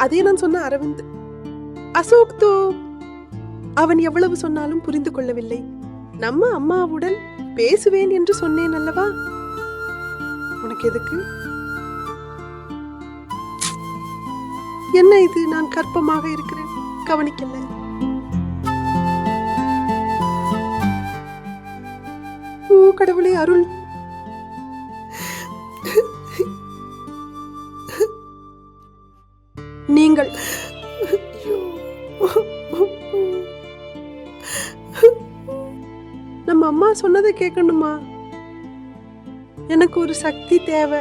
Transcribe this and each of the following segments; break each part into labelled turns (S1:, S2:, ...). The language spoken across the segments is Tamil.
S1: அதே நான் சொன்ன அரவிந்த். அசோக் தோ அவன் எவ்வளவு சொன்னாலும் புரிந்து கொள்ளவில்லை. நம்ம அம்மாவுடன் பேசுவேன் என்று சொன்னேன் அல்லவா? உனக்கு எதுக்கு? என்ன இது? நான் கற்பமாக இருக்கிறேன். கவனிக்கல. ஓ கடவுளே அருள். நீங்கள். நம்ம அம்மா சொன்னதை கேட்கணுமா? எனக்கு ஒரு சக்தி தேவை.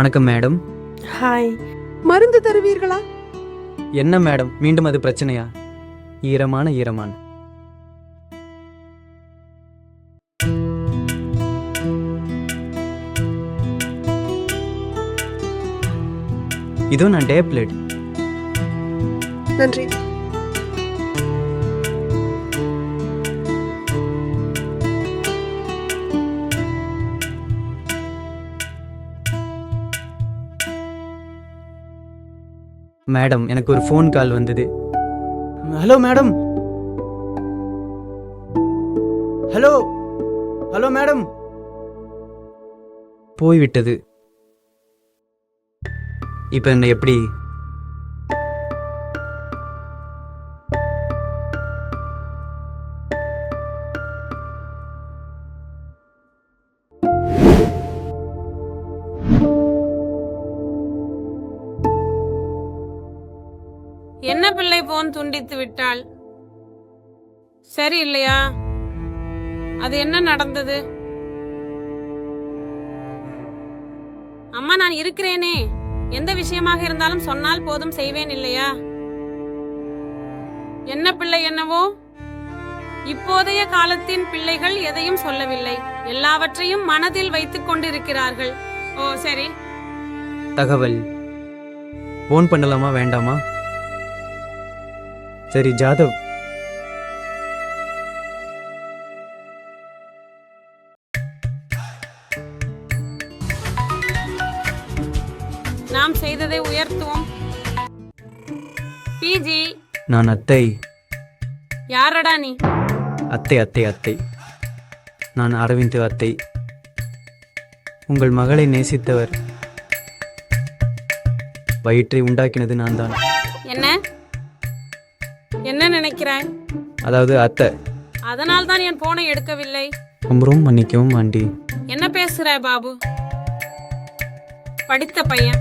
S2: வணக்கம் மேடம்.
S1: ஹாய் மருந்து தருவீர்களா?
S2: என்ன மேடம்? மீண்டும் அது பிரச்சனையா? ஈரமான ஈரமான. இதோ நான் டேப்லெட்.
S1: நன்றி.
S2: மேடம் எனக்கு ஒரு ஃபோன் கால் வந்தது. Hello madam. Hello. Hello madam. போய்விட்டது. இப்போ என்ன எப்படி?
S3: என்ன பிள்ளை போன் துண்டித்து விட்டாள்? சரி இல்லையா? அது என்ன நடந்தது? அம்மா நான் இருக்கிறேனே. எந்த விஷயமாக இருந்தாலும் சொன்னால் போதும் செய்வேன் இல்லையா? என்ன பிள்ளை என்னவோ? இப்போதைய காலத்தின் பிள்ளைகள் எதையும் சொல்லவில்லை. எல்லாவற்றையும் மனதில் வைத்துக் கொண்டிருக்கிறார்கள். ஓ சரி.
S2: தகவல். ஃபோன் பண்ணலாமா வேண்டாமா? சரி ஜாதவ்.
S3: நாம் செய்ததை உயர்த்துவோம். பிஜி
S2: நான் அத்தை.
S3: யாரடா நீ?
S2: அத்தை அத்தை அத்தை. நான் அரவிந்த் அத்தை. உங்கள் மகளை நேசித்தவர். வயிற்றை உண்டாக்கினது நான் தான்
S3: என்ன?
S2: அதாவது அத்தை.
S3: அதனால் தான் என் போனை எடுக்கவில்லை.
S2: ரொம்ப மன்னிக்கவும் ஆண்டி.
S3: என்ன பேசுறாய் பாபு? படித்த பையன்.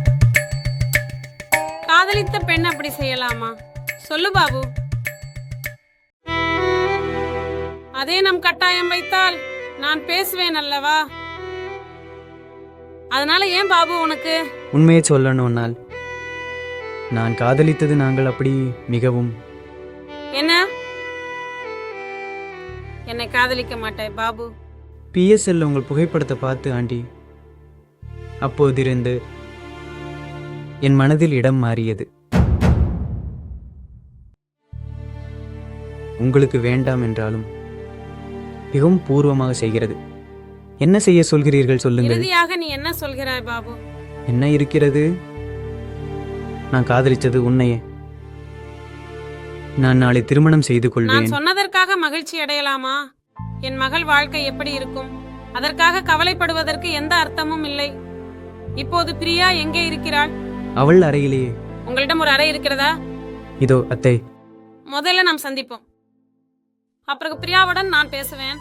S3: காதலித்த பெண் அப்படி செய்யலாமா? சொல்லு பாபு. அதே நம் கட்டாயம் வைத்தால் நான் பேசுவேன் அல்லவா? அதனால ஏன் பாபு உனக்கு?
S2: உண்மையை சொல்லணும்னால் நான் காதலித்தது நாங்கள் அப்படி மிகவும்.
S3: என்ன? என்னை காதலிக்க மாட்டாய் பாபு.
S2: பிஎஸ்எல்ல உங்கள் புகைப்படத்தை பார்த்து ஆண்டி அப்போதிருந்து என் மனதில் இடம் மாறியது. உங்களுக்கு வேண்டாம் என்றாலும் மிகவும் பூர்வமாக செய்கிறது. என்ன செய்ய சொல்கிறீர்கள் சொல்லுங்கள்.
S3: இறுதியாக நீ என்ன சொல்கிறாய் பாபு?
S2: என்ன இருக்கிறது? நான் காதலிச்சது உன்னையே. நான் நாளை திருமணம் செய்து
S3: நான்
S2: கொள்வேன்
S3: சொன்னதற்காக மகிழ்ச்சி அடையலாமா? என் மகள் வாழ்க்கை எப்படி இருக்கும்? அதற்காக கவலைப்படுவதற்கு எந்த அர்த்தமும் இல்லை. இப்போது பிரியா எங்கே இருக்கிறாள்?
S2: அவள் அறையிலேயே
S3: உங்களிடம் ஒரு அறை இருக்கிறதா?
S2: இதோ அத்தை.
S3: முதல்ல நாம் சந்திப்போம். அப்புறம் பிரியாவுடன் நான் பேசுவேன்.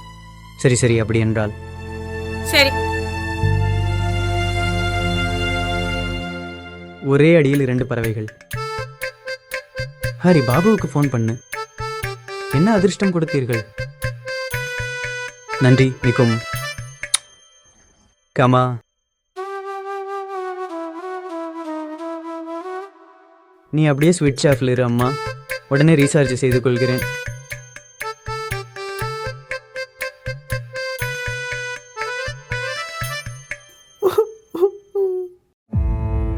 S2: சரி சரி அப்படி என்றால்.
S3: சரி.
S2: ஒரே அடியில் இரண்டு பறவைகள். ஹரி பாபுவுக்கு ஃபோன் பண்ணு. என்ன அதிர்ஷ்டம் கொடுத்தீர்கள்? நன்றி நிக்கும். கமா நீ அப்படியே ஸ்விட்ச் ஆஃப்ல இரு அம்மா. உடனே ரீசார்ஜ் செய்து கொள்கிறேன்.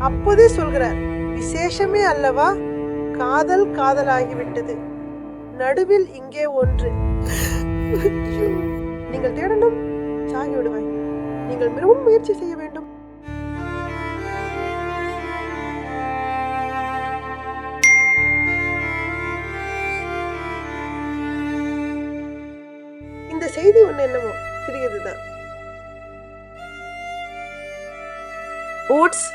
S1: அப்போதே சொல்கிறார் விசேஷமே அல்லவா? காதல் காதலாகிவிட்டது. நடுவில் இங்கே ஒன்று. நீங்கள் தேடணும். சாகி விடுவேன் நீங்கள் மிகவும் முயற்சி செய்ய வேண்டும். இந்த செய்தி ஒண்ணு என்னமோ? சிறியதுதான். ஓட்ஸ்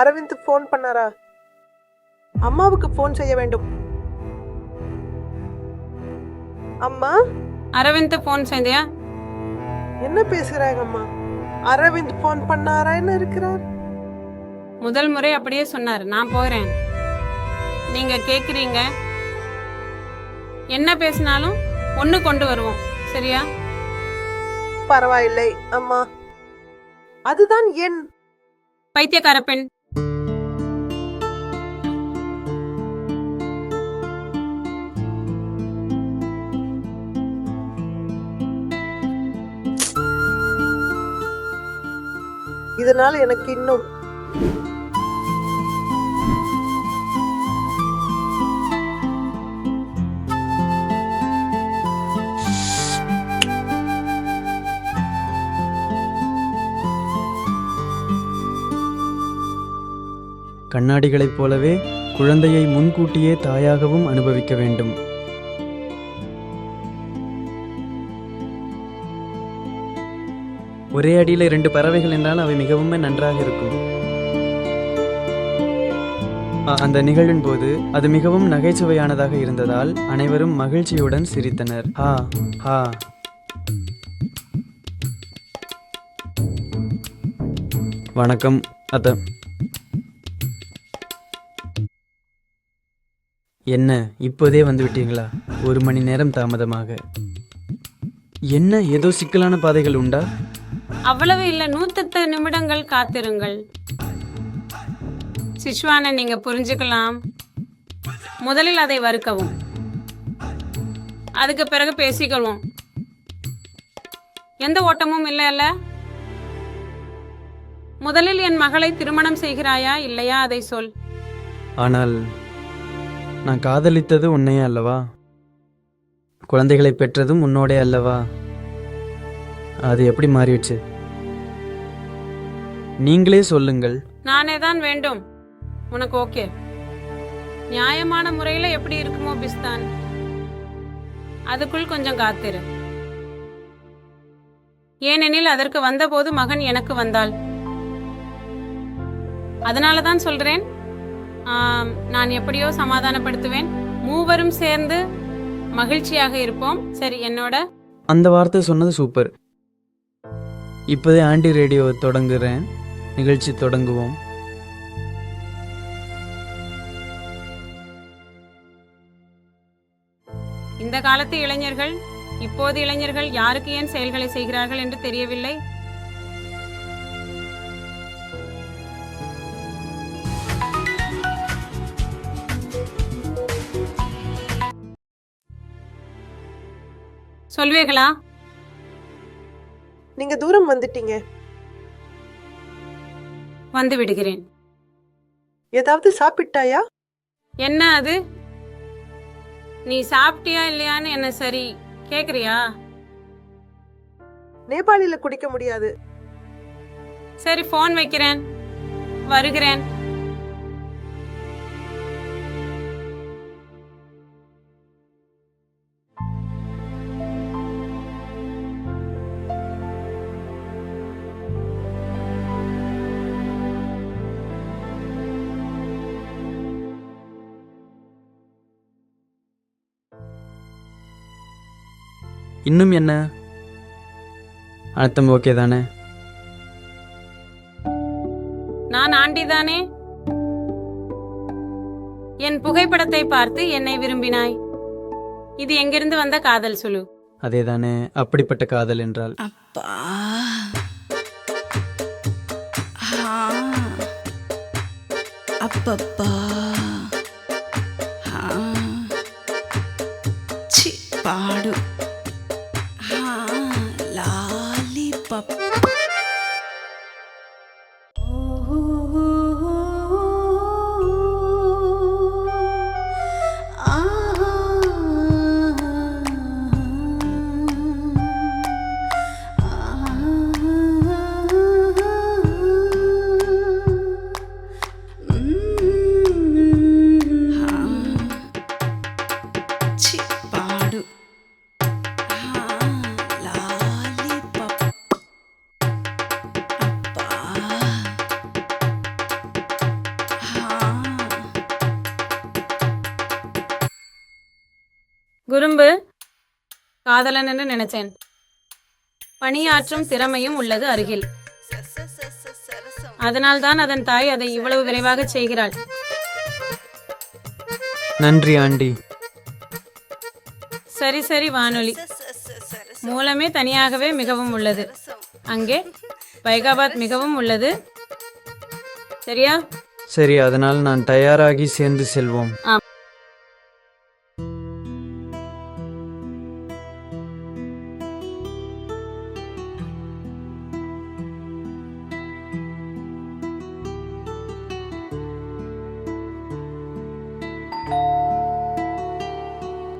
S1: அரவிந்த் ஃபோன் பண்ணாரா? அம்மாவுக்கு ஃபோன் செய்ய வேண்டும். அம்மா?
S3: அரவிந்த் ஃபோன் செய்தியா?
S1: என்ன பேசுறாங்க அம்மா? அரவிந்த் ஃபோன் பண்ணாரா? என்ன இருக்கிறார்?
S3: முதல் முறை அப்படியே சொன்னார். நான் போறேன். நீங்க கேக்குறீங்க. என்ன பேசினாலும் ஒண்ணு கொண்டு வருவோம். சரியா?
S1: பரவாயில்லை அம்மா. அதுதான் என்
S3: பைத்தியக்கார பெண்.
S1: இதனால் எனக்கு இன்னும்
S2: கண்ணாடிகளைப் போலவே குழந்தையை முன்கூட்டியே தாயாகவும் அனுபவிக்க வேண்டும். ஒரே அடியில் இரண்டு பறவைகள் என்றால் அவை மிகவும் நன்றாக இருக்கும். அந்த நிகழ்வின் போது அது மிகவும் நகைச்சுவையானதாக இருந்ததால் அனைவரும் மகிழ்ச்சியுடன் சிரித்தனர். ஹா ஹா. வணக்கம் அத்த. என்ன இப்போதே வந்து விட்டீங்களா ஒரு மணி நேரம் தாமதமாக. என்ன ஏதோ சிக்கலான பாதைகள் உண்டா?
S3: அவ்வளவு இல்ல. நூத்தெட்டு நிமிடங்கள் காத்திருங்கள். சிஷ்வானை நீங்க புரிஞ்சுக்கலாம். முதலில் அதை வறுக்கவும். அதுக்கு பிறகு பேசிக்கொள்வோம். எந்த ஓட்டமும் இல்லைல்ல முதலில் என் மகளை திருமணம் செய்கிறாயா இல்லையா? அதை சொல்.
S2: ஆனால் நான் காதலித்தது உன்னையே அல்லவா? குழந்தைகளை பெற்றதும் உன்னோடே அல்லவா? அது எப்படி மாறிடுச்சு நீங்களே சொல்லுங்கள்.
S3: நானே தான் வேண்டும். உனக்கு ஓகே. நியாயமான முறையில எப்படி இருக்குமோ பிஸ்தான். அதுக்குள் கொஞ்சம் காத்திரு. ஏனெனில் அதற்கு வந்தபோது மகன் எனக்கு வந்தாள். அதனால தான் சொல்றேன். ஆம், நான் எப்படியோ சமாதானப்படுத்துவேன். மூவரும் சேர்ந்து மகிழ்ச்சியாக இருப்போம். சரி என்னோட?
S2: அந்த வார்த்தை சொன்னது சூப்பர். இப்போதே ஆண்டி ரேடியோ தொடங்குறேன். நிகழ்ச்சி தொடங்குவோம்.
S3: இந்த காலத்து இளைஞர்கள் இப்போது இளைஞர்கள் யாருக்கு ஏன் செயல்களை செய்கிறார்கள் என்று தெரியவில்லை? சொல்வீர்களா?
S1: நீங்க தூரம் வந்துட்டீங்க.
S3: வந்து விடுகிறேன்.
S1: ஏதாவது சாப்பிட்டாயா?
S3: என்ன அது? நீ சாப்பிட்டியா இல்லையான்னு என்ன சரி கேக்குறியா?
S1: நேபாளில குடிக்க முடியாது.
S3: சரி ஃபோன் வைக்கிறேன். வருகிறேன்.
S2: இன்னும் என்ன? அர்த்தம் ஓகே தானே?
S3: நான் ஆண்டிதானே? என் புகைப்படத்தை பார்த்து என்னை விரும்பினாய். இது எங்கிருந்து வந்த காதல் சுலு
S2: அதே தானே அப்படிப்பட்ட காதல் என்றால்?
S4: அப்பா. ஆ. அப்பப்பா.
S3: காதலன் என்று நினைச்சேன் பணியாற்றும் திறமையும் உள்ளது அருகில். அதனால்தான் அதன் தாய் அதை இவ்வளவு விரைவாக செய்கிறாள்.
S2: நன்றி ஆண்டி.
S3: சரி சரி வானொலி. மூலமே தனியாகவே மிகவும் உள்ளது. அங்கே பைகாபாத் மிகவும் உள்ளது. சரியா?
S2: சரி அதனால் நான் தயாராகி சேர்ந்து செல்வோம்.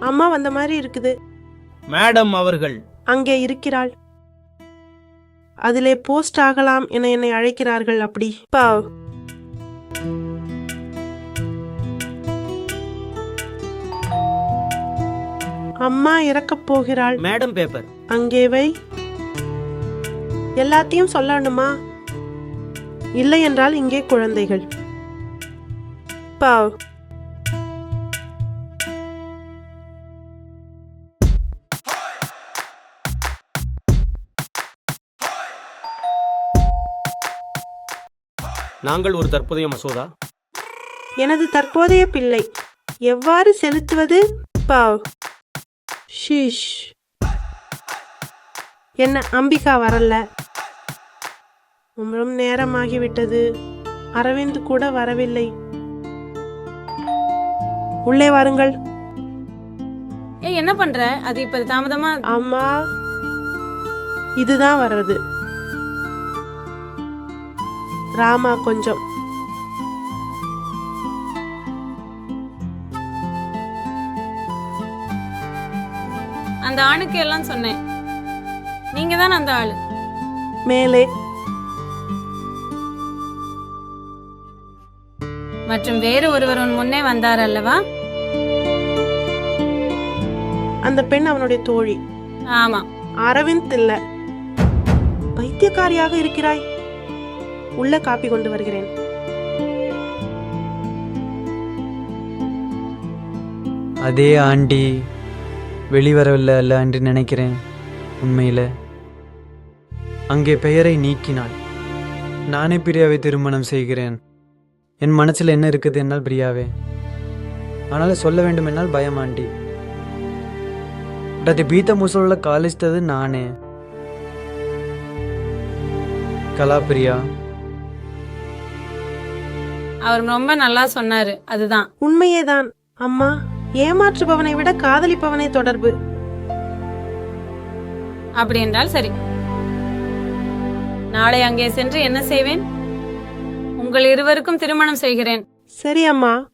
S1: அம்மா வந்த மாதிரி இருக்குது.
S5: மேடம் அவர்கள்.
S1: அங்கே இருக்கிறாள். அதிலே போஸ்ட் ஆகலாம் என என்னை அழைக்கிறார்கள் அப்படி. பாவ் அம்மா இறக்கப் போகிறாள்.
S5: Madam paper.
S1: அங்கே வை. எல்லாத்தையும் சொல்லணுமா? இல்லை என்றால் இங்கே குழந்தைகள். பாவ்
S5: நாங்கள் ஒரு தற்போதைய மசோதா?
S1: எனது தற்போதைய பிள்ளை. எவ்வாறு செலுத்துவது? பாவ். ஷீஷ். என்ன அம்பிகா வரல? ரொம்ப நேரமாகிவிட்டது. அரவிந்த் கூட வரவில்லை. உள்ளே வாருங்கள்.
S3: ஏய் என்ன பண்ற? அது இப்ப தாமதமா
S1: அம்மா இதுதான் வர்றது. ராமா கொஞ்சம்.
S3: அந்த ஆணுக்கு எல்லாம் சொன்னேன். நீங்க தான் அந்த ஆளு.
S1: மேலே.
S3: மற்றும் வேறு ஒருவர் உன் முன்னே வந்தார் அல்லவா?
S1: அந்த பெண் அவனுடைய தோழி.
S3: ஆமா
S1: அரவிந்த் இல்ல. பைத்தியக்காரியாக இருக்கிறாய். உள்ள காப்பி கொண்டு வருகிறேன்.
S2: அதே ஆண்டி வெளிவரவில்லை அல்ல என்று நினைக்கிறேன் உண்மையில். அங்கே பெயரை நீக்கினாள். நானே பிரியாவை திருமணம் செய்கிறேன். என் மனசில் என்ன இருக்குது என்னால் பிரியாவே? ஆனால் சொல்ல வேண்டும் என்னால் பயம் ஆண்டி. அது பீத்த முசோலில் காலிச்சது நானே. கலாபிரியா
S3: அவர் ரொம்ப நல்லா சொன்னாரு. அதுதான்.
S1: உண்மையேதான். அம்மா ஏமாற்றுபவனை விட காதலிப்பவனை தொடர்பு.
S3: அப்படி என்றால் சரி. நாளை அங்கே சென்று என்ன செய்வேன்? உங்கள் இருவருக்கும் திருமணம் செய்கிறேன்.
S1: சரி அம்மா.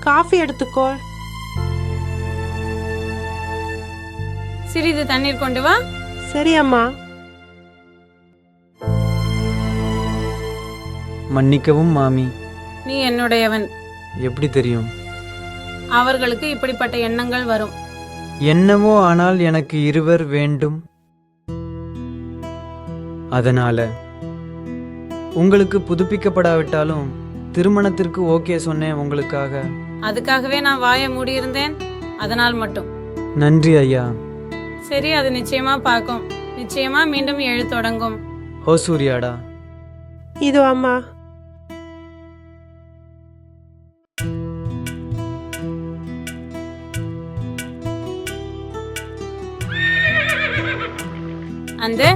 S1: காஃபி எடுத்துக்கோ.
S3: சிறிது தண்ணீர் கொண்டு வா.
S1: சரி அம்மா.
S2: மன்னிக்கவும் மாமி.
S3: நீ என்னுடையவன்.
S2: எப்படி தெரியும்?
S3: அவர்களுக்கு இப்படிப்பட்ட எண்ணங்கள் வரும்.
S2: என்னவோ ஆனால் எனக்கு இருவர் வேண்டும். அதனால உங்களுக்கு புதுப்பிக்கப்படாவிட்டாலும் திருமணத்திற்கு ஓகே சொன்னேன் உங்களுக்காக.
S3: அதுக்காகவே நான் வாயை மூடியிருந்தேன். அதனால் மட்டும்.
S2: நன்றி ஐயா.
S3: சரி அது நிச்சயமா பார்க்கும். நிச்சயமா மீண்டும் எழு தொடங்கும்.
S2: ஓ சூர்யாடா.
S1: இதோ அம்மா.
S3: அந்த